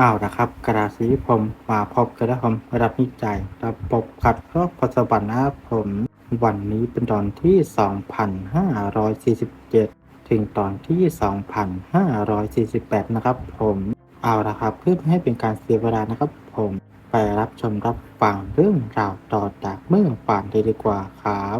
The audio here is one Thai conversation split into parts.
อ้าวนะครับ กระดาษสีผมมาพบกันแล้วผมระดับนิจัยระบบขัดรอบปัจจุบันนะผม วันนี้เป็นตอนที่ 2,547 ถึงตอนที่ 2,548 นะครับ ผมเอาละครับเพื่อไม่ให้เป็นการเสียเวลานะครับ ผมไปรับชมรับฟังเรื่องราวต่อจากเมื่อป่านเลยดีกว่าครับ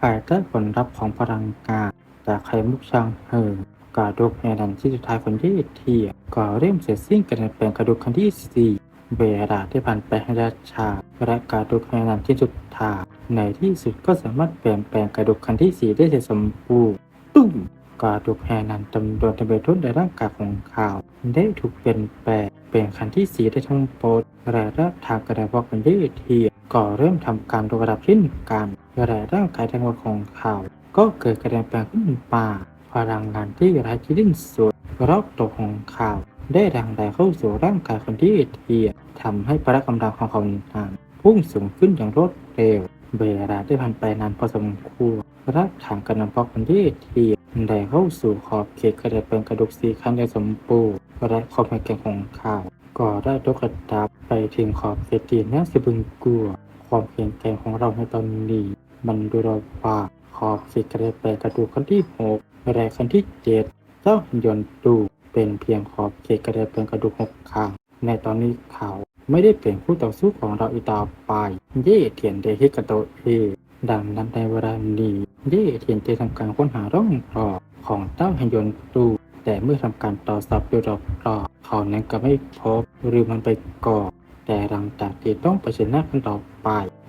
ภายใต้ผลลัพธ์ของพลังงานจากไข่มุกช่างเหิม กระดูกในนันที่สุดท้ายคนที่เทียก็เริ่มเสร็จสิ้นการเปลี่ยนกระดูกคันที่สี่เวลาที่ผ่านไปให้ราชาและกรดูกในนันที่สุดท้ายในที่สุดก็สามารถเปลี่ยนแปลงกระดูกคันที่สี่ได้เสร็จสมบูรณ์ตุ้มกระดูกแห่นั้นจำนวนทะเบียนทุนในร่างกายของเขาได้ถูกเปลี่ยนแปลงเป็นคันที่สี่ได้ทั้งหมดและร่างทางกระดูกคันที่เทียก็เริ่มทำการระดับเช่นกันและร่างกายทั้งหมดของเขาก็เกิดการเปลี่ยนแปลงขึ้นมา พลังงานที่ไร้ที่สิ้นสุดรอบตัวของเขาได้ดังใดเข้าสู่ร่างกายคนที่เทียทำให้พละกำลังของเขานั้นพุ่งสูงขึ้นอย่างรวดเร็วเวลาได้ผ่านไปนานพอสมควรรักทางกันนำพอกคนที่เทียได้เข้าสู่ขอบเขตกระดเป็นกระดูกสีขั้นอย่างสมบูรณ์และขอบแข็งของเขาก็ได้ยกระดับไปถึงขอบเขตที่น่าสะพึงกลัว ความแข็งแกร่งของเราในตอนนี้ มันดูเราว่าขอบเขตกระดเป็นกระดูกขั้นที่หก และขั้นที่เจ็ดเจ้าหุ่นยนต์ดูเป็นเพียงขอบเขตกระดเป็นกระดูกหกข้าง ในตอนนี้เขาไม่ได้เป็นผู้ต่อสู้ของเราอีกต่อไป เย่เทียนเดฮิกาโตเอดังนั้นในเวลานี้เย่เทียนได้ทำการค้นหาร่องรอยของเจ้าหุ่นยนต์ดูแต่เมื่อทำการต่อสอบดูรอบๆเขานั้นก็ไม่พบหรือมันไปก่อแต่หลังจากที่ต้องเผชิญหน้ากันต่อไป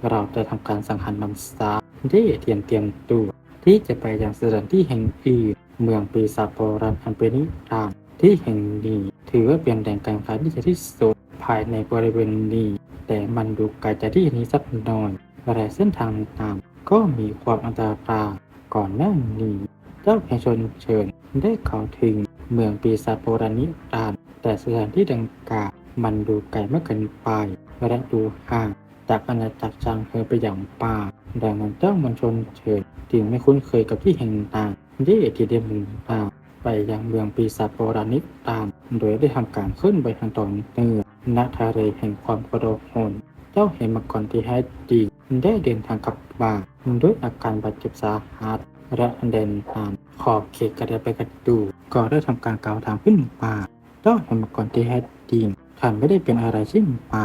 เราจะทำการสังหารมันซะเย่เทียนเตรียมตัว ที่จะไปยังสถานที่แห่งอื่นเมืองปีศาจโบราณอันเป็นนิรันที่แห่งนี้ถือว่าเป็นแหล่งการค้าที่ใหญ่ที่สุดภายในบริเวณนี้ แต่มันดูไกลจากที่นี้สักหน่อยและเส้นทางต่างก็มีความอันตรายก่อนหน้านี้เจ้าแห่งชนเชิญได้ข้าถึงเมืองปีศาจโบราณนิรันแต่สถานที่ดังกล่าวมันดูไกลมากเกินไปและดูห่าง จากอาณาจักรจางเฮอไปอย่างป่า ดังนั้นเจ้ามวลชนเชิญจึงไม่คุ้นเคยกับที่แห่งต่างเย่ที่ได้มุ่งตามไปยังเมืองปีศาจโบราณนิตาม โดยได้ทำการขึ้นไปทางตอนเหนือณทะเลแห่งความกระโดดโหนเจ้าเห็นมาก่อนที่แท้จริงได้เดินทางกลับบ้านด้วยอาการบาดเจ็บสาหัสและเดินทางขอบเขตกระเดไปกระดูก็ได้ทำการกล่าวถามขึ้นมาเจ้าเห็นมาก่อนที่แท้ ข้าไม่ได้เป็นอะไรเช่นไป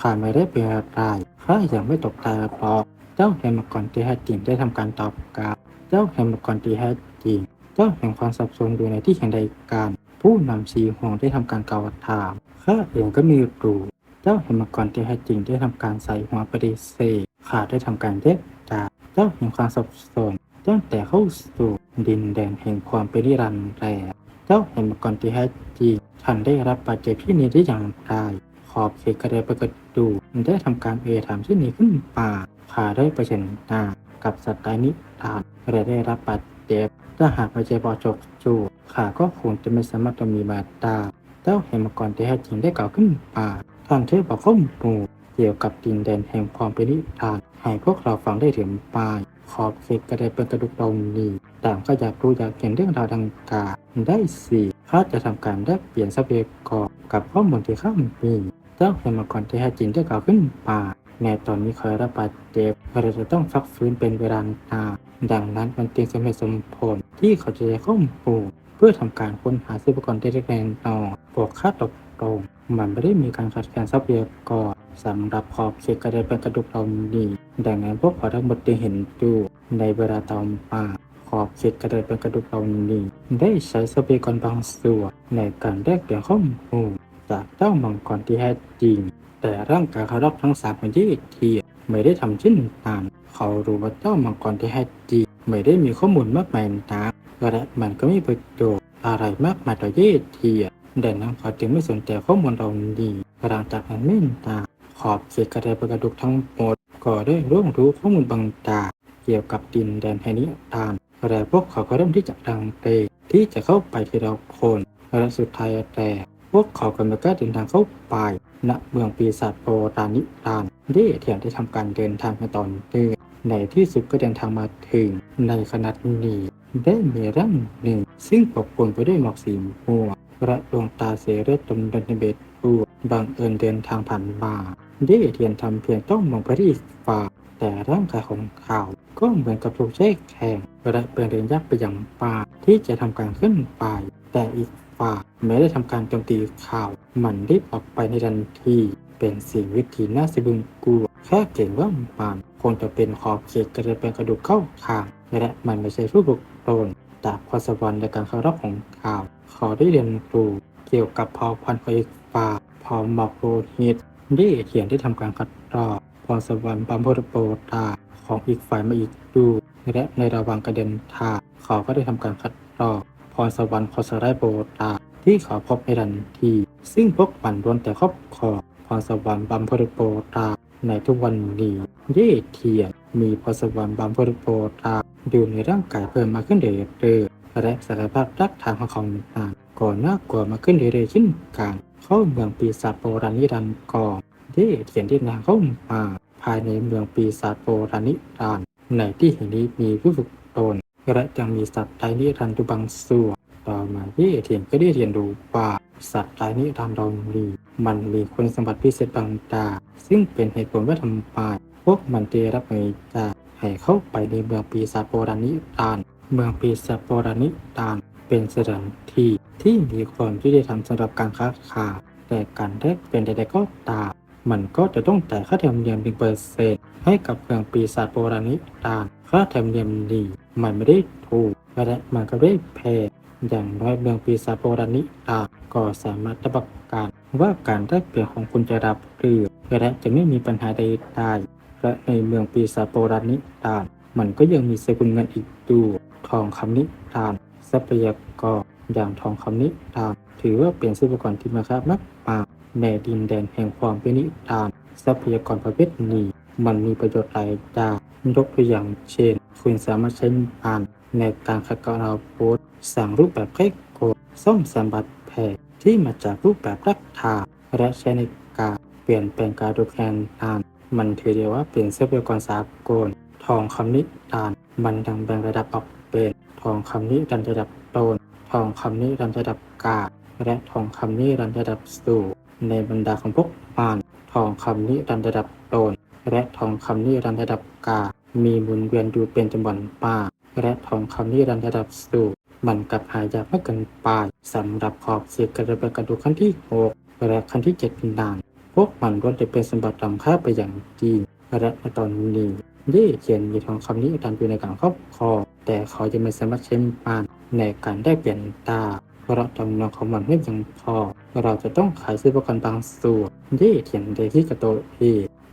ข้าไม่ได้เป็นอะไรข้ายังไม่ตกใจเพราะเจ้าเห็นมาก่อนที่แท้จริงได้ทำการตอบกล่าวเจ้าแห่งมังกรที่แท้จริงเจ้าแห่งความสับสนอยู่ในที่แห่งใดการผู้นำสีห่วงได้ทำการกล่าวถามข้าเองก็มีรู้เจ้าแห่งมังกรที่แท้จริงได้ทำการใส่หัวปฏิเสธข้าได้ทำการแยกจากเจ้าแห่งความสับสนตั้งแต่เข้าสู่ดินแดนแห่งความเป็นนิรันดร์แร เจ้าแห่งมังกรที่แท้จริงท่านได้รับบาดเจ็บที่นี้ได้อย่างไรขอบเขตกระเดประกระดูได้ทำการเอถามเช่นนี้ขึ้นป่าข้าได้เผชิญหน้ากับสัตว์ตายนิทานและได้รับบาดเจ็บถ้าหากไม่ใช่บอจกจูขาก็คงจะไม่สามารถจะมีบาดตาเจ้าแห่งมังกรที่แท้จริงได้กล่าวขึ้นป่าท่านเทพบอกข้อมูลเกี่ยวกับดินแดนแห่งความเป็นนิทานให้พวกเราฟังได้ถึงปลาย ขอบเขตกระไดเป็นกระดูกเรานี้ต่างก็อยากรู้อยากเห็นเรื่องราวดังกล่าวได้สิข้าจะทำการแลกเปลี่ยนทรัพยากรกับข้อมูลที่ข้ามีเจ้าแห่งมังกรที่แท้จริงได้กล่าวขึ้นป่าในตอนนี้เคยรับบาดเจ็บเราจะต้องพักฟื้นเป็นเวลานานดังนั้นมันจึงสมเหตุสมผลที่เขาจะใช้ข้อมูลเพื่อทำการค้นหาทรัพยากรได้แน่นอนบวกค่าตกลงมันไม่ได้มีการขาดแคลนทรัพยากร สำหรับขอบเขตกระไดเป็นกระดูกเรานี้ดังนั้นพวกเขาทั้งหมดได้เห็นอยู่ในเวลาตอนป่าขอบเขตกระดเป็นกระดูกเรานี้ ได้ใช้ทรัพยากรบางส่วนในการแลกเปลี่ยนข้อมูลจากเจ้ามังกรที่แท้จริง แต่ร่างกายเขารับทั้งสามเป็นที่เทียไม่ได้ทำเช่นนั้นเขารู้ว่าเจ้ามังกรที่แท้จริงไม่ได้มีข้อมูลมากมายนักและมันก็ไม่ประโยชน์อะไรมากมายต่อเยเทียดังนั้นเขาจึงไม่สนใจข้อมูลเรานี้หลังจากนั้นไม่นาน อบเขตกระไดประกระดูกทั้งหมด ก็ได้ร่วงรู้ข้อมูลบางอย่าเกี่ยวกับดินแดนแห่งนี้ตามและพวกเขาก็เริ่มที่จะดังเตที่จะเข้าไปทีละคนและสุดท้ายแต่พวกเขาก็ไม่กล้าเดินทางเข้าไปณเมืองปีศาจโบรานิรันที่เทียนได้ทำการเดินทางในตอนเนื่อในที่สุดก็เดินทางมาถึงในขณะนี้ได้มีร่างหนึ่ง ซึ่งปกคลุมไปด้วยหมอกสีม่วงและดวงตาเสเรศจำนวนเบ็ดตัวบังเอิญเดินทางผ่านมา เย่เทียนทำเพียงต้องมองไปที่อีกฝ่า แต่ร่างกายของเขาก็เหมือนกับถูกแช่แข็งและเป็นเดินยากไปอย่างป่าที่จะทำการขึ้นไปแต่อีกฝ่ายไม่ได้ทำการโจมตีข่าว มันรีบออกไปในทันทีเป็นสิ่งวิธีน่าสะบึงกลัวแค่เก่งว่ามันคงจะเป็นขอบเขตกระเป็นกระดูกเข้าคางและมันไม่ใช่ผู้บุกโดนแต่พรสวรรค์ในการเข้ารอบของข่าว ขอได้เรียนรู้เกี่ยวกับเผ่าพันธุ์ของอีกฝ่าพอหมอกโรหิต ได้เขียนที่ทำการคัดลอกพรสวรรค์บัมพรโปตาของอีกฝ่ายมาอีกดูและในระหว่างกระเด็นทาเขาก็ได้ทำการคัดลอกพรสวรรค์คอสไรโปตาที่เขาพบในทันที ซึ่งพวกมันล้วนแต่ครอบครองพรสวรรค์บัมพรโปตาในทุกวันนี้เย่เทียนมีพรสวรรค์บัมพรโปตาอยู่ในร่างกายเพิ่มมาขึ้นเรื่อยๆและศักยภาพรักทางของเขานานก่อนน่ากลัวมาขึ้นเรื่อยๆเช่นกันเข้าเมืองปีศาจโบราณนิรันดร์ก่อน เย่เทียนที่นางเข้ามาภายในเมืองปีศาจโบราณนิรันในที่แห่งนี้มีผู้ฝึกตนและยังมีสัตว์ไร้นิรันดร์อยู่บางส่วนต่อมาเย่เทียนก็ได้เรียนรู้ว่าสัตว์ไร้นิรันดร์เรานี้มันมีคุณสมบัติพิเศษบางอย่างซึ่งเป็นเหตุผลว่าทำไมพวกมันได้รับอนุญาตให้เข้าไปในเมืองปีศาจโบราณนิรันเมืองปีศาจโบราณนิรันเป็นสถานที่ที่มีความยุติธรรมสำหรับการค้าขายแต่การแลกเปลี่ยนใดๆก็ตาม มันก็จะต้องจ่ายค่าธรรมเนียมหนึ่งเปอร์เซ็นให้กับเมืองปีศาจโบราณนิรันค่าธรรมเนียมนี้มันไม่ได้ถูกและมันก็ได้แพงอย่างน้อยเมืองปีศาจโบราณนิรันก็สามารถรับประกันว่าการแลกเปลี่ยนของคุณจะรับเรือและจะไม่มีปัญหาใดๆและในเมืองปีศาจโบราณนิรันมันก็ยังมีสกุลเงินอีกตัวทองคำนิรันทรัพยากรอย่างทองคำนิรันถือว่าเป็นทรัพยากรที่มีค่ามาก ในดินแดนแห่งความเป็นนิรันทรัพยากรประเภทนี้ มันมีประโยชน์หลายด้านยกตัวอย่างเช่น คุณสามารถใช้มันในการขัดเกลาอาวุธสั่งรูปแบบไข้โกดซ่อมแซมบาดแผลที่มาจากรูปแบบรักทานและใช้ในการเปลี่ยนแปลงการดูแคลนนานมันถือได้ว่าเป็นทรัพยากรสากลทองคำนิรันมันดังแบ่งระดับออกเป็นทองคำนิรันระดับต้นทองคำนิรันระดับกลางและทองคำนิรันดร์ระดับสูง ในบรรดาของพวกมันทองคำนิรันดระดับต้นและทองคำนิรันดระดับกา มีหมุนเวียนอยู่เป็นจำนวนมากและทองคำนิรันดระดับสูงมันกับหายากมากเกินไปสำหรับขอบเศษกระดูกกระดูกขั้นที่6และขั้นที่7นาน พวกมันล้วนจะเป็นสมบัติล้ำค่าไปอย่างจริงและตอนนี้เย่เขียนมีทองคำนี้ดันอยู่ในการครอบครองแต่เขาจะไม่สามารถใช้มันในการได้เปลี่ยนตา เพราะจำนวนของมันไม่เพียงพอ เราจะต้องขายซื้อประกันบางส่วนเย่เขียนในที่กระโตเอ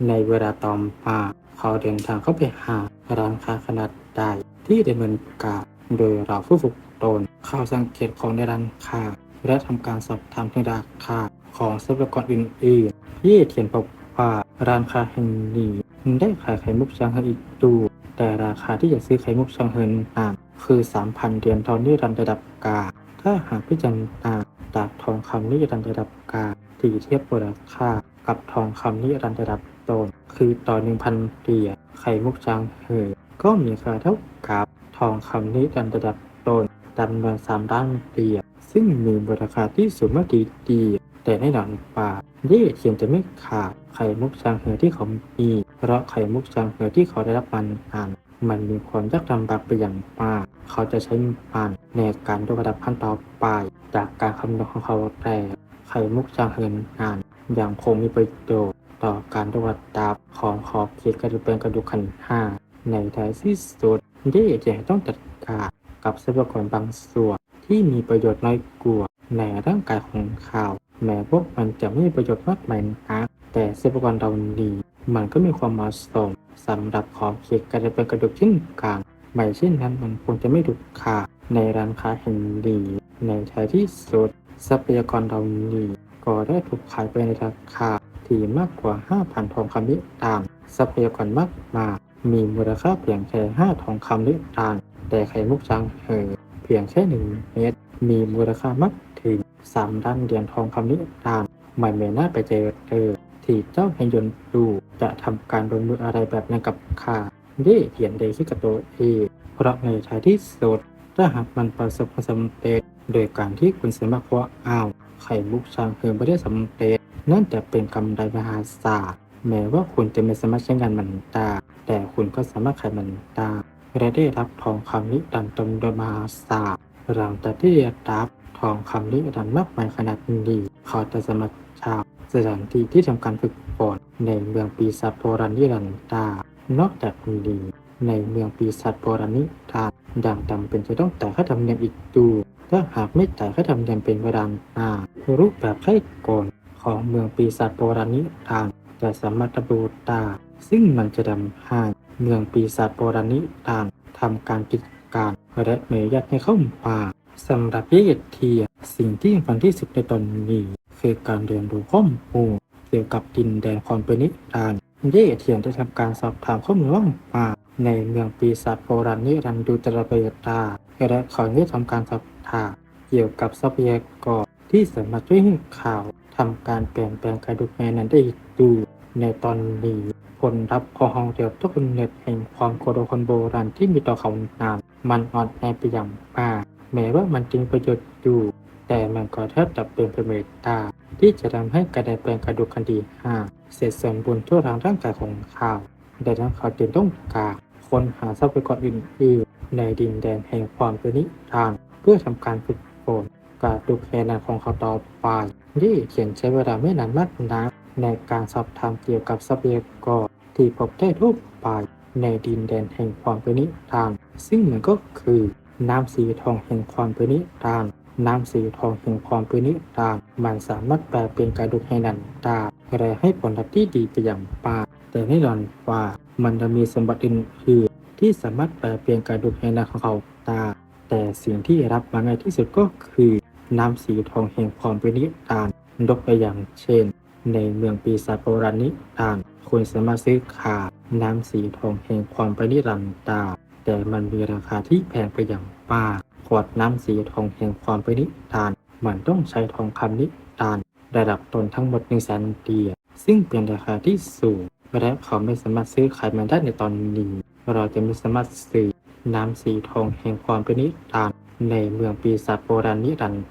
ในเวลาต่อมาเขาเดินทางเข้าไปหาร้านค้าขนาดใหญ่ที่ดำเนินการโดยเราผู้ฝึกตนเข้าสังเกตของในร้านค้า และทำการสอบถามถึงราคาของทรัพยากรอื่นๆที่เขียนพบว่าร้านค้าแห่งนี้ได้ขายไข่มุกช้างเฮนอีกดูแต่ราคาที่จะซื้อไข่มุกช้างเฮนนั้นคือ 3,000เหรียญทองนิรันดร์ระดับกลาง ถ้าหากพิจารณาจากทองคำนิรันระดับกลางทีเทียบราคากับทองคำนิรันระดับตนคือต่อ 1,000เหรียญไข่มุกช้างเฮินก็มีราคาเท่ากับทองคำนิรันระดับตนจำนวนสามล้านเหรียญซึ่งมีมูลค่าที่สูงมากทีเดียวแต่ในหนังป่าเย่เทียมจะไม่ขาดไข่มุกช้างเหือที่เขามีเพราะไข่มุกช้างเหือที่เขาได้รับมันอ่าน มันมีความยากลำบากไปอย่างมาก เขาจะใช้มันในการยกระดับขั้นต่อไป จากการคำนวณของเขาแต่ไข่มุกช้างเหือนอ่านอยังคงมีประโยชน์ต่อการยกระดับของขอบเขตกระดูกเป็นกระดูกขันห้าในท้ายที่สุดเย่จะต้องจัดการกับทรัพยากรบางส่วนที่มีประโยชน์น้อยกว่าในร่างกายของเขาแม้พวกมันจะไม่มีประโยชน์มากมายนักแต่ทรัพยากรเหล่านี้มันก็มีความเหมาะสม สำหรับขอบเขตการเป็นกระดูกเช่นกันไม่เช่นนั้นมันคงจะไม่ถูกขายในร้านค้าแห่งนี้ในท้ายที่สุดทรัพยากรเหล่านี้ก็ได้ถูกขายไปในราคาที่มากกว่า 5,000 ทองคำนิรันดร์ทรัพยากรมากมายมีมูลค่าเพียงแค่ 5 ทองคำนิรันดร์แต่ไข่มุกช้างเห่อเพียงแค่หนึ่งเม็ดมีมูลค่ามากถึงสามด้านเหรียญทองคำนิรันดร์ไม่เมน่าไปเจอเธอ ที่เจ้าแห่งยนต์ดูจะทำการลงมืออะไรแบบนั้นกับข้าได้เขียนเดคิกบตัวเองเพราะในท้ายที่สุดถ้าหากมันประสบความสำเร็จโดยการที่คุณสามารถว่าอ้าวไข่มุกชางเฮือไม่ได้สำเร็จนั่นแต่เป็นกำไรมหาศาลแม้ว่าคุณจะไม่สามารถใช้งานมันได้แต่คุณก็สามารถขายมันได้และได้รับทองคำนิรันดร์จำนวนมหาศาลหลังจากที่ได้รับทองคำนิรันดร์มากมายขนาดนี้เขาจะสมัครชาว สถานที่ที่ทำการฝึกฝนในเมืองปีศาจโบราณนิรันดร์นอกจากนี้ในเมืองปีศาจโบราณนิทานดังจำเป็นจะต้องจ่ายค่าธรรมเนียมอีกดูถ้าหากไม่จ่ายค่าธรรมเนียมเป็นเวลานานรูปแบบไข้กลของเมืองปีศาจโบราณนิทานจะสามารถระบุได้ซึ่งมันจะทำให้เมืองปีศาจโบราณนิทานทำการกิจการและไม่อนุญาตให้เข้ามาสำหรับเยดเทียสิ่งที่สำคัญที่สุดในตอนนี้ คือการเรียนรู้ข้อมูลเกี่ยวกับดินแดนความเป็นนิทานเย่เทียนได้ทำการสอบถามข้อมูลว่ามาในเมืองปีศาจโบราณนิรันดูตระเบยตาและขาได้ทำการสอบถามเกี่ยวกับทรัพยากรที่สามารถช่วยให้ข่าวทำการเปลี่ยนแปลงการดูแม่นั้นได้อีกดูในตอนนี้ผลรับของห้องเดียวทุกคนเน็ตแห่งความโกรธคนโบราณที่มีต่อเขานานมันอ่อนแอไปอย่างมากแม้ว่ามันจริงประโยชน์อยู่ แต่มันก็แทบจะเป็นไปไม่ได้ที่จะทำให้กระไดแปลงกระดูกคันดีห่าเสร็จสมบูรณ์ทั่วทางร่างกายของเขาดังนั้นเขาจึงต้องการค้นหาทรัพยากรอื่นๆ ในดินแดนแห่งความเป็นนิทาน เพื่อทำการฝึกฝนกระดูกแขนของเขาต่อไปนี่เขียนใช้เวลาไม่นานมากนักในการสอบถามเกี่ยวกับทรัพยากรที่พบได้ทั่วไปในดินแดนแห่งความเป็นนิทาน ซึ่งมันก็คือน้ำสีทองแห่งความเป็นนิทาน น้ำสีทองแห่งความเป็นนิทานมันสามารถแปลเป็นกระดูกให้นันได้และให้ผลลัพธ์ที่ดีไปอย่างมาแต่แน่นอนว่ามันจะมีสมบัติอื่นๆที่สามารถแปลเปลี่ยนกระดูกให้นันของเขาได้แต่สิ่งที่รับมาง่ายที่สุดก็คือ น้ำสีทองแห่งความเป็นนิทานยกตัวอย่างเช่น ในเมืองปีศาจโบราณนิทานคุณสามารถซื้อขาน้ำสีทองแห่งความเป็นนิรันดร์แต่มันมีราคาที่แพงไปอย่างมาก ขวดน้ำสีทองแห่งความเป็นนิทานมันต้องใช้ทองคำนิทานระดับตนทั้งหมดหนึ่งแสนเดียซึ่งเป็นราคาที่สูงและเขาไม่สามารถซื้อขายมันได้ในตอนนี้ เราจะไม่สามารถซื้อน้ำสีทองแห่งความเป็นนิทานในเมืองปีศาจโบราณนิรันดร์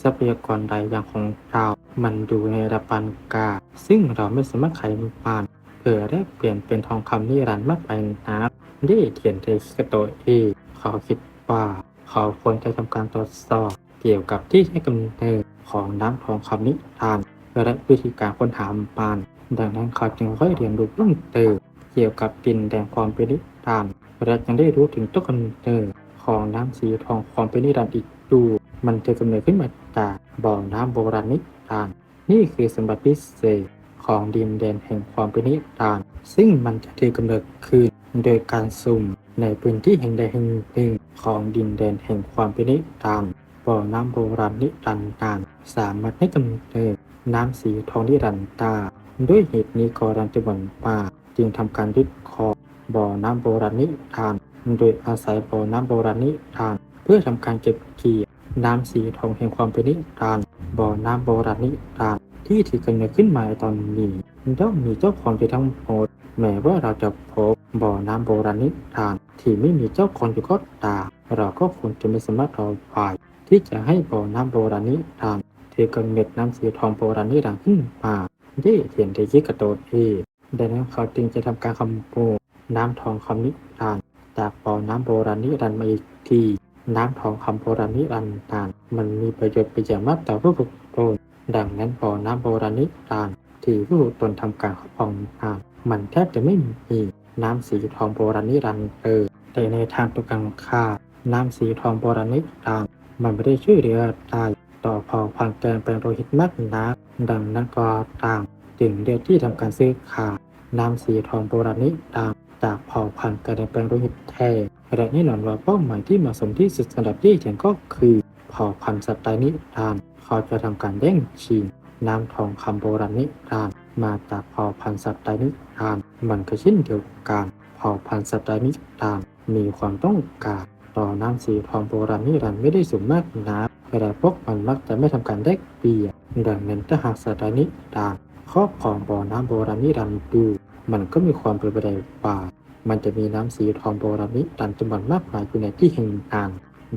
ทรัพยากรใดอย่างของเรา มันดูในระดับปานกา ซึ่งเราไม่สามารถขายมันเพื่อแลกเปลี่ยนเป็นทองคำนิรันดร์มากไปนักได้เขียนเทสกโตเองเขาคิดว่า เขาควรจะทำการตรวจสอบเกี่ยวกับที่ให้กำเนิดของน้ำทองคำนิทาน และวิธีการค้นหาปาน ดังนั้นเขาจึงค่อยเรียนรู้เพิ่มเติมเกี่ยวกับดินแดนความเป็นนิทานและยังได้รู้ถึงต้นกำเนิดของน้ำสีทองความเป็นนิรันดร์อีกดูมันจะกำเนิดขึ้นมาจากบ่อน้ำโบราณนิทาน นี่คือสมบัติพิเศษของดินแดนแห่งความเป็นนิทาน ซึ่งมันจะถือกำเนิดขึ้นโดยการสุ่ม ในพื้นที่แห่งใดแห่งหนึ่งของดินแดนแห่งความเป็นนิทานบ่อน้ำโบราณนิรันดร์สามารถให้กำเนิดน้ำสีทองนิรันดร์ด้วยเหตุนี้กอรันจะบ่นป่าจึงทำการยึดครองบ่อน้ำโบราณนิทานโดยอาศัยบ่อน้ำโบราณนิทานเพื่อทำการเก็บเกี่ยวน้ำสีทองแห่งความเป็นนิทานบ่อน้ำโบราณนิทานที่ถือกำเนิดขึ้นมาตอนนี้ย่อมมีเจ้าของอยู่ทั้งหมดแม้ว่าเราจะพบบ่อน้ำโบราณนิทาน ที่ไม่มีเจ้าของอยู่ก็ตามเราก็ควรจะไม่สามารถรอฝ่ายที่จะให้บ่อน้ำโบราณนิทานถือกำเนิดน้ำสีทองโบราณนิรันดร์ขึ้นมาได้เขียนได้ยิกกระโดดเองดังนั้นเขาจึงจะทำการขโมยน้ำทองคำนิรันดร์จากบ่อน้ำโบราณนิรันดร์มาอีกทีน้ำทองคำโบราณนิรันดร์มันมีประโยชน์ไปอย่างมากต่อผู้ฝึกตนดังนั้นบ่อน้ำโบราณนิรันดร์ที่ผู้ฝึกตนทำการครอบครองอ่านมันแทบจะไม่มี น้ำสีทองโบราณนิรันดร์เลยแต่ในทางตรงกันข้ามน้ำสีทองโบราณนิรันดร์มันไม่ได้ช่วยเหลือได้ต่อเผ่าพันธุ์แกนเป็นโลหิตมากนักดังนั้นก็ต่างจึงเลือกที่ทำการซื้อขายน้ำสีทองโบราณนิรันดร์จากเผ่าพันธุ์แกนเป็นโลหิตแท้และแน่นอนว่าเป้าหมายที่เหมาะสมที่สุดสำหรับยี่เฉียนก็คือเผ่าพันธุ์สัตว์ไตนิรันดร์เขาจะทำการแย่งชิงน้ำทองคำโบราณนิรันดร์มาจากเผ่าพันธุ์สัตว์ไตนิรันดร์ มันก็เช่นเดียวกันเผ่าพันธุ์สัตว์ไตนิรันดร์มีความต้องการต่อน้ำสีทองโบราณนิรันดร์ไม่ได้สูงมากนักแต่พวกมันมักจะไม่ทำการแลกเปลี่ยนดังนั้นถ้าหากสัตว์นิรันดร์ครอบครองบ่อน้ำโบราณนิรันดร์ดูมันก็มีความเป็นไปได้ว่ามันจะมีน้ำสีทองโบราณนิรันดร์จำนวนมากมายอยู่ในที่แห่งนั้น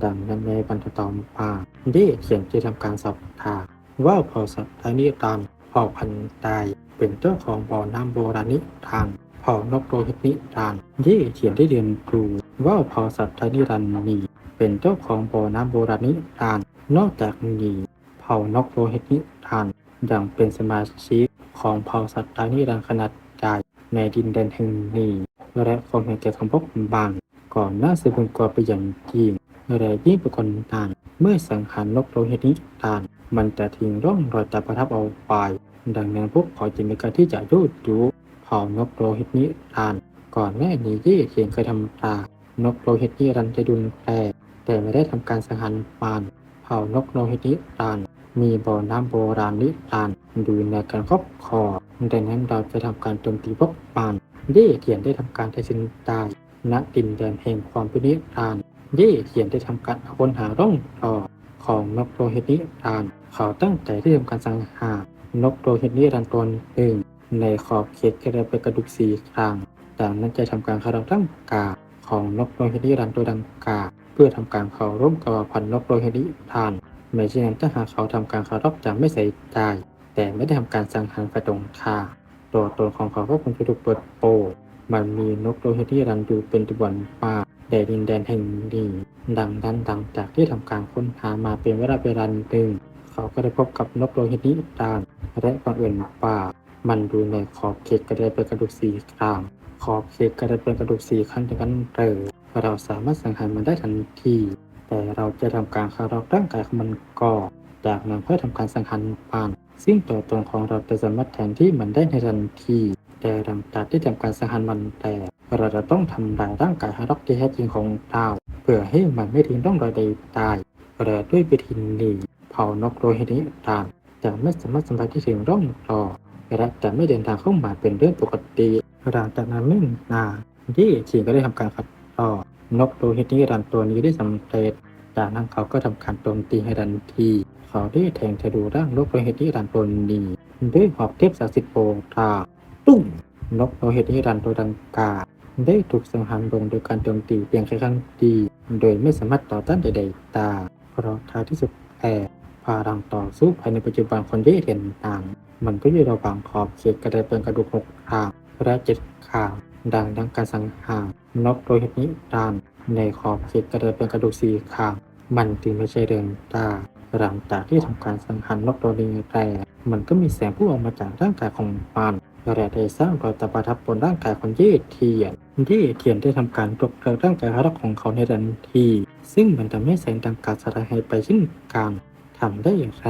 ดังนั้นในบรรทัดต่อมาได้เขียนจะทำการสอบถามว่าเผ่าสัตว์นิรันดร์ เผ่าพันธุ์ใดเป็นเจ้าของบ่อน้ำโบราณนิรันดร์เผ่านกโรหิตนิรันดร์ที่เขียนได้เรียนรู้ว่าเผ่าสัตว์นิรันนีเป็นเจ้าของบ่อน้ำโบราณนิรันนอกจากนี้เผ่านกโรหิตนิรันยังเป็นสมาชิกของเผ่าสัตว์นิรันขนาดใหญ่ในดินแดนแห่งนี้และความเห็นแก่ของพวกบางก่อนหน้าสืบกว่าไปอย่างยิ่งและยิ่งเป็นคนนานเมื่อสังหารนกโรหิตนิทาน มันจะทิ้งร่องรอยตาประทับเอาไป ดังนั้นพวกเขาจึงมีการที่จะยูดยุเผานกโรหิตนิทานก่อนหน้านี้ที่เขียนเคยทำตานกโรหิตนิรันจะดุนแปรแต่ไม่ได้ทำการสังหารมันเผานกโรหิตนิทานมีบ่อน้ำโบราณนิทานอยู่ในการครอบครองดังนั้นเราจะทำการโจมตีพวกมันที่เขียนได้ทำการตัดสินใจณดินแดนแห่งความเป็นนิทานเย่เขียนได้ทำการค้นหาร่องรอยของนกโรหิตนิรันด เขาตั้งใจที่ทำการสังหารนกโรหิตนิรันดร์ตนหนึ่งในขอบเขตกระเป็นกระดูกสีครั้งจากนั้นจะทำการคาราตั้งกาของนกโรหิตนิรันดร์ตัวดังกล่าวเพื่อทำการเขาร่วมกับพันนกโรหิตนิรันดร์ไม่เช่นนั้นถ้าหากเขาทำการคารพจะไม่ใส่ใจแต่ไม่ได้ทำการสังหารฝ่ายตรงขาตัวตนของเขาก็คงจะถูกเปิดโปงมันมีนกโรหิตนิรันอยู่เป็นตัววันป่าแดนดินแดนแห่งนี้ดังนั้นดังจากที่ทำการค้นหามาเป็นเวลาเวลาหนึ่ง เขาก็ได้พบกับนกโรหิตนิดานและบังเอิญป่า มันดูในขอบเขตกระไดเป็นกระดูกสีครางขอบเขตกระไดเป็นกระดูกสีขั้นจากนั้นเร็วเราสามารถสังหารมันได้ทันที แต่เราจะทำการคารพร่างกายของมันก่อนจากนั้นเพื่อทำการสังหารมันซึ่งตัวตนของเราจะสามารถแทนที่มันได้ในทันทีแต่หลังจากที่ทำการสังหารมันแต่เราจะต้องทำลายร่างกายฮาร็อกที่แท้จริงของเราเพื่อให้มันไม่ทิ้งร่องรอยใดตายและด้วยวิธีนี้ เผานกโรหินิตามจะไม่สามารถสัมผัสที่ถึงร่องรอยและจะไม่เดินทางเข้ามาเป็นเรื่องปกติหลังจากนั้นไม่นานที่ทีมก็ได้ทำการขัดต่อนกโรหินิรันตัวนี้ได้สำเร็จจากนั้นเขาก็ทำการโจมตีให้ทันทีเขาได้แทงทะลุร่างนกโรหินิรันตัวนี้ด้วยหอกเทพศักดิ์สิทธิ์โปรตาตุ้มนกโรหินิรันตัวดังกล่าวได้ถูกสังหารลงโดยการโจมตีเพียงแค่ครั้งเดียวโดยไม่สามารถต่อต้านใดๆตาเพราะท้ายที่สุดแอบารังต่อสู้ภายในปัจจุบันคนที่เห็นต่าง มันก็อยู่ระหว่างขอบเขตกระไดเป็นกระดูกหกข้างและเจ็ดข้างดังดังการสังหารนกโรหิตนิรันดร์ในขอบเขตกระไดเป็นกระดูกสี่ข้างมันจึงไม่ใช่เรื่องตาหลังจากที่ทำการสังหารนกตัวนี้แต่มันก็มีแสงพุ่งออกมาจากร่างกายของมันและได้สร้างรอยตาประทับบนร่างกายของเย่เทียนเย่เทียนได้ทำการปลุกเริกร่างกายรักของเขาในทันที ซึ่งมันทำให้แสงดังกาดสลายไปเช่นกัน ทำได้อย่างแร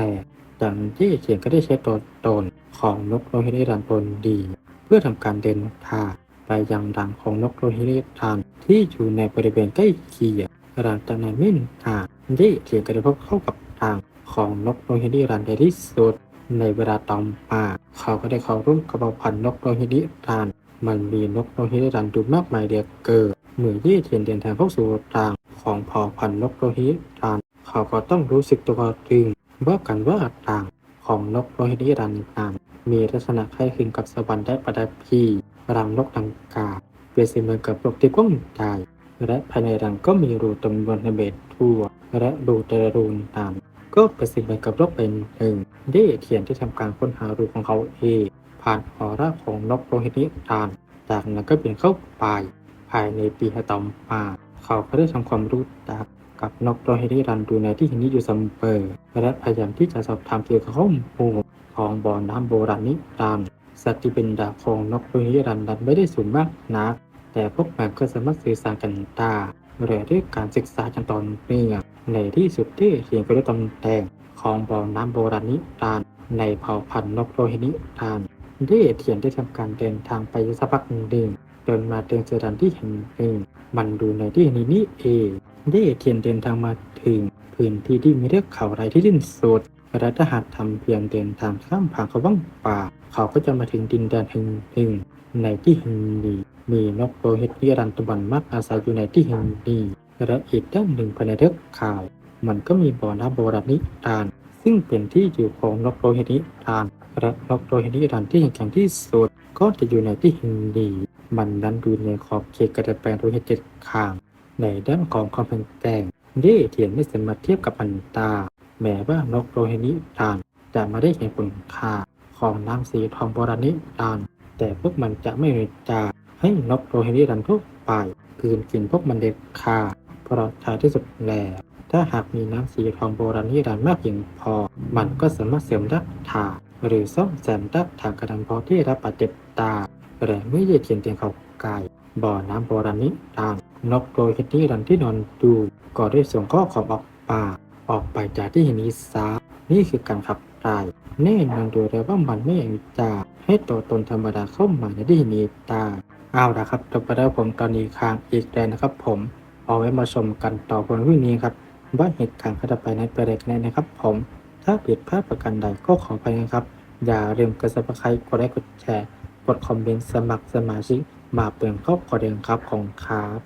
ดังเย่เทียนก็ได้ใช้ตัวตนของนกโรฮิริรันตนดี เพื่อทำการเดินทางไปยังรังของนกโรฮิริรันที่อยู่ในบริเวณใกล้เคียงหลังจากนั้นไม่นานเย่เทียนก็ได้พบเข้ากับทางของนกโรฮิริรันในที่สุดในเวลาต่อมาเขาก็ได้เข้าร่วมกับเผ่าพันธุ์นกโรฮิริรันมันมีนกโรฮิริรันดูมากมายเหลือเกินเมื่อเย่เทียนเดินทางเข้าสู่ทางของเผ่าพันธุ์นกโรฮิริรัน เขาก็ต้องรู้สึกตัวตึงว่ากันว่าต่างของนกโรฮิริรันนั้นมีลักษณะคล้ายคลึงกับสวรรค์และประดับพีรังนกดังกล่าวเปรียบเสมือนกับโลกที่กว้างใหญ่และภายในรังก็มีรูจำนวนในเบ็ดทั่ว และรูแต่ละรูนั้นก็เป็นสิ่งเหมือนกับโลกเป็นหนึ่งเด้เทียนที่ทำการค้นหารูของเขาเองผ่านออร่าของนกโรหินิทานจากนั้นก็เปลี่ยนเข้าไปภายในปีต่อมา เขาก็ได้ทำความรู้จัก กับนกโรหิตนิรันดูในที่แห่งนี้อยู่เสมอและพยายามที่จะสอบถามเกี่ยวกับข้อมูลของบ่อน้ำโบราณนิรันดร์สัตว์ที่เป็นดาของนกโรหิตนิรันดร์นั้นไม่ได้สูงมากนัก แต่พวกมันก็สามารถสื่อสารกันได้และด้วยการศึกษาอย่างต่อเนื่องในที่สุดที่เขียนไปด้วยตำแหน่งของบ่อน้ำโบราณนิรันในเผ่าพันธุ์นกโรหินิรันดร์ได้เทียนได้ทำการเดินทางไปสักพักหนึ่ง จนมาถึงสถานที่แห่งหนึ่ง มันดูในที่แห่งนี้นี่เองได้เทียนเดินทางมาถึง พื้นที่ที่มีเทือกเขาไรที่สิ้นสุดและถ้าหากทำเพียงเดินทางข้ามผ่านเขาว่างป่า เขาก็จะมาถึงดินแดนแห่งหนึ่ง ในที่แห่งนี้มีนกโรหิตนิรันดร์ตวันมากอาศัยอยู่ในที่แห่งนี้และอีกด้านหนึ่งภายในเทือกเขามันก็มีบ่อน้ำโบราณนิรันซึ่งเป็นที่อยู่ของนกโรหิตนิรันและนกโรหิตนิรันที่แข็งที่สุดก็จะอยู่ในที่แห่งนี้ มันนั้นอยู่ในขอบเขตกระดาษแปลงโรหิตเจ็ดข้าง ในด้านของความแข็งแกร่งเย่เทียนไม่สามารถเทียบกับอันตา แม้ว่านกโรหินิรันจะม่ได้เห็นคุณค่าของน้ำสีทองโบราณนิรันดร์แต่พวกมันจะไม่มีจะให้นกโรฮินิรันดร์ทั่วไปคืนกินพวกมันเด็ดขาดเพราะท้ายที่สุดแล้วถ้าหากมีน้ำสีทองโบราณนิรันดร์มากเพียงพอ มันก็สามารถเสริมดักทางหรือซ่อมแซมดักทางกระดังพอที่รับบาดเจ็บตา แต่เมื่อเยียดเขียนเตียงเขาไก่บ่อน้ำโบราณนิรันดร์นกโรฮินิรันที่นอนดูก็ได้ส่งข้อความออกป่า ออกไปจากที่แห่งนี้ซะนี่คือการขับไล่แน่นอนดูแล้วว่ามันไม่อยากจะให้ตัวตนธรรมดาเข้ามาในที่นี้ตาเอาละครับจบไปแล้วผมตอนนี้ค้างอีกแล้วนะครับ ผมเอาไว้มาชมกันต่อคนวิ่งนี้ครับว่าเหตุการณ์ข้าไปในประเด็นไหนนะครับ ผม ถ้าผิดพลาดประการใดก็ขอไปนะครับ อย่าลืมกด subscribe กดไลค์กดแชร์ ดคอมเมนต์สมัครสมาชิกมาเป็นครอบครัวเดิมครับของครับ